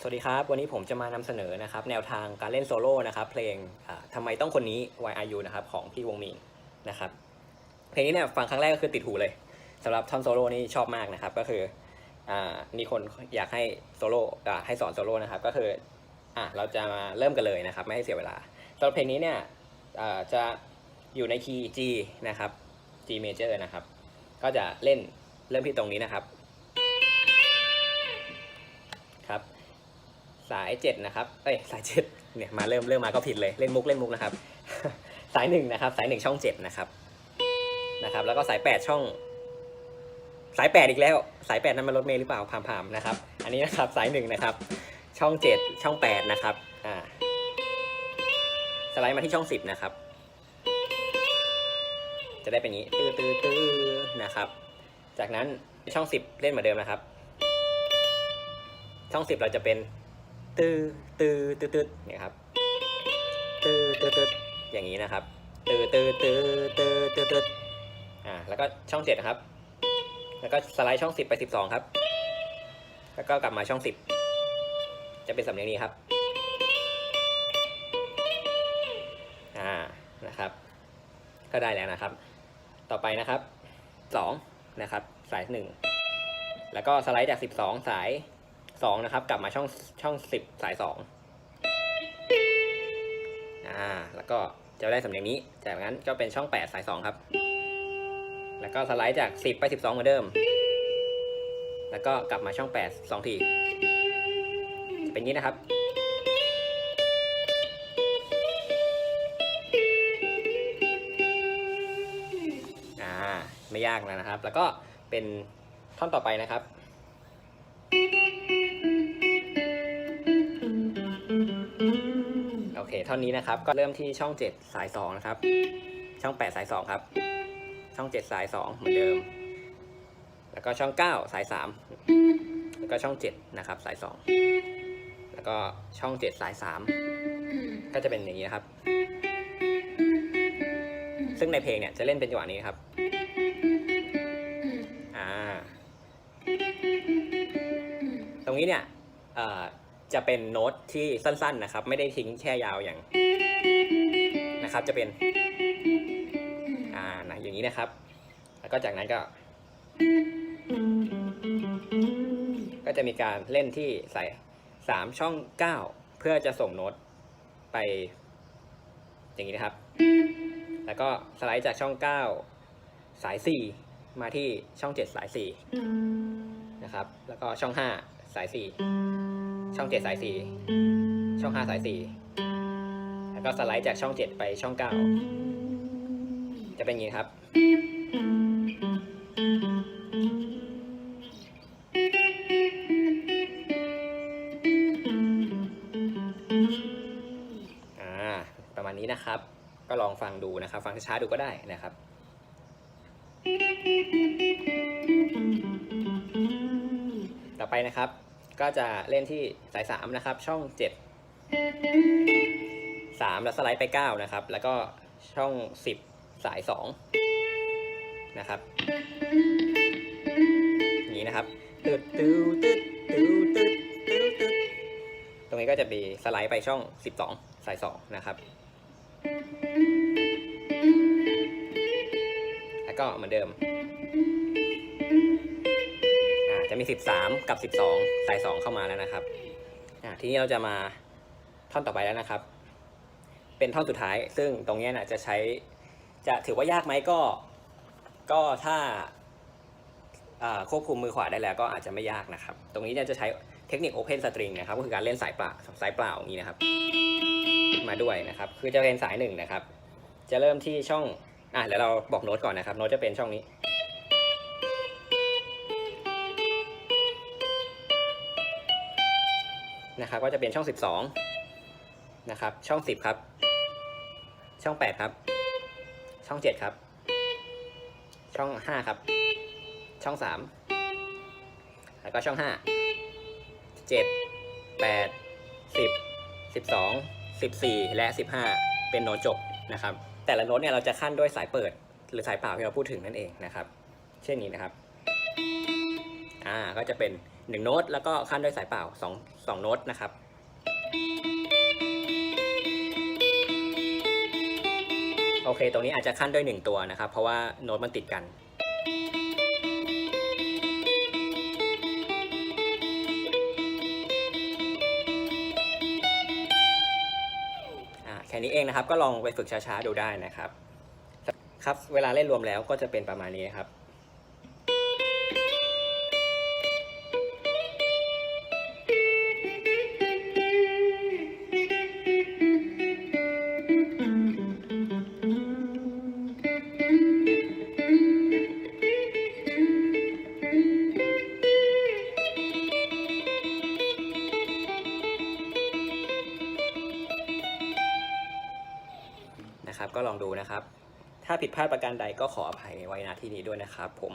สวัสดีครับ วันนี้ผมจะมานำเสนอนะครับแนวทางการเล่นโซโล่นะครับเพลงอ่าทำไมต้องคนนี้ Why Are You นะครับของพี่วงมีนนะครับเพลงนี้เนี่ยฟังครั้งแรกก็คือติดหูเลยสำหรับท่อนโซโล่นี่ชอบมากนะครับก็คืออมีคนอยากให้โซโล่ให้สอนโซโล่นะครับก็คืออเราจะมาเริ่มกันเลยนะครับไม่ให้เสียเวลาสำหรับเพลงนี้เนี่ยจะอยู่ในคีย์ G นะครับ G major นะครับก็จะเล่นเริ่มที่ตรงนี้นะครับ สายเจ็ดนะครับ เอ้ยสายเจ็ดเนี่ยมาเริ่มเริ่มมาก็ผิดเลยเล่นมุกเล่นมุกนะครับ สายหนึ่งนะครับ สายหนึ่งช่องเจ็ดนะครับนะครับ แล้วก็สายแปดช่อง สายแปดอีกแล้ว สายแปดนั้นมันรถเมล์หรือเปล่าพามๆนะครับ อันนี้นะครับสายหนึ่งนะครับ ช่องเจ็ดช่องแปดนะครับอ่าสไลด์มาที่ช่องสิบนะครับ จะได้เป็นอย่างนี้ตื้อตื้อตื้อนะครับ จากนั้นช่องสิบเล่นเหมือนเดิมนะครับ ช่องสิบเราจะเป็น ตือตือตื้อตื้อเนี่ยครับตือตื้อตื้ออย่างนี้นะครับตือตือตือตือตื้อตื้ออ่าแล้วก็ช่องเจ็ดครับ แล้วก็สไลด์ช่องสิบไปสิบสองครับ แล้วก็กลับมาช่องสิบจะเป็นสำเนียงนี้ครับอ่านะครับ ก็ได้แล้วนะครับ ต่อไปนะครับสองนะครับ สายหนึ่งแล้วก็สไลด์จากสิบสองสาย สองนะครับ กลับมาช่องช่องสิบสายสองอ่าแล้วก็จะได้สำเนียงนี้ จากนั้นก็เป็นช่องแปดสายสองครับ แล้วก็สไลด์จากสิบไปสิบสองเหมือนเดิม แล้วก็กลับมาช่องแปดสองที เป็นอย่างนี้นะครับอ่าไม่ยากแล้วนะครับ แล้วก็เป็นท่อนต่อไปนะครับ เท่อนนี้นะครับ ก็เริ่มที่ช่อง 7 สาย 2 นะครับ ช่อง 8 สาย 2 ครับ ช่อง 7 สาย 2 เหมือนเดิม แล้วก็ช่อง 9 สาย 3 แล้วก็ช่อง 7 นะครับ สาย 2 แล้วก็ช่อง 7 สาย 3 ก็จะเป็นอย่างนี้นะครับ ซึ่งในเพลงเนี่ยจะเล่นเป็นจังหวะนี้ครับอ่าตรงนี้เนี่ยเอ่อ จะเป็นโน้ตที่สั้นๆนะครับ ไม่ได้ทิ้งแช่ยาวอย่างนะครับ จะเป็นอ่านะอย่างนี้นะครับ แล้วก็จากนั้นก็ ก็จะมีการเล่นที่ใส่สามช่องเก้าเพื่อจะส่งโน้ตไป อย่างนี้นะครับ แล้วก็สไลด์จากช่องเก้าสายสี่มาที่ช่องเจ็ดสายสี่นะครับ แล้วก็ช่องห้าสายสี่ ช่องเจ็ดสายสี่ช่องห้าสายสี่แล้วก็สไลด์จากช่องเจ็ดไปช่องเก้าจะเป็นอย่างนี้ครับอ่าประมาณนี้นะครับ ก็ลองฟังดูนะครับ ฟังช้าๆดูก็ได้นะครับต่อไปนะครับ ก็จะเล่นที่สาย 3 นะครับ ช่อง 7 3 แล้วสไลด์ไป 9 นะครับ แล้วก็ช่อง 10 สาย 2 นะครับอย่างนี้นะครับตึ๊ดตึ๊ดตึ๊ดตึ๊ดตึ๊ดตึ๊ดตึ๊ดตรงนี้ก็จะมีสไลด์ไปช่อง 12 สาย 2 นะครับ แล้วก็เหมือนเดิม มี 13 กับ 12 สาย 2 เข้ามาแล้วนะครับทีนี้เราจะมาท่อนต่อไปแล้วนะครับ เป็นท่อนสุดท้าย ซึ่งตรงนี้นะจะใช้จะถือว่ายากไหมก็ ก็ถ้าควบคุมมือขวาได้แล้วก็อาจจะไม่ยากนะครับ ตรงนี้จะใช้เทคนิค Open String นะครับ ก็คือการเล่นสายเปล่าสายเปล่าอย่างนี้นะครับ มาด้วยนะครับ คือจะเป็นสายหนึ่งนะครับ จะเริ่มที่ช่องอะเดี๋ยวเราบอกโน้ตก่อนนะครับ โน้ตจะเป็นช่องนี้ นะครับ ก็จะเป็นช่อง 12 นะครับ ช่อง 10 ครับ ช่อง 8 ครับ ช่อง 7 ครับ ช่อง 5 ครับ ช่อง 3 แล้วก็ช่อง 5 7 8 10 12 14 และ 15 เป็นโน้ตจบนะครับ แต่ละโน้ตเนี่ยเราจะขั้นด้วยสายเปิด หรือสายเปล่าที่เราพูดถึงนั่นเองนะครับ เช่นนี้นะครับ อ่าก็จะเป็นหนึ่งโน้ตแล้วก็ขั้นด้วยสายเปล่าสองสองโน้ตนะครับโอเค ตรงนี้อาจจะขั้นด้วยหนึ่งตัวนะครับ เพราะว่าโน้ตมันติดกันอ่าแค่นี้เองนะครับ ก็ลองไปฝึกช้าๆ ดูได้นะครับ ครับ เวลาเล่นรวมแล้วก็จะเป็นประมาณนี้ครับ นะครับ ก็ลองดูนะครับ ถ้าผิดพลาดประการใดก็ขออภัยไว้ณที่นี้ด้วยนะครับ ผม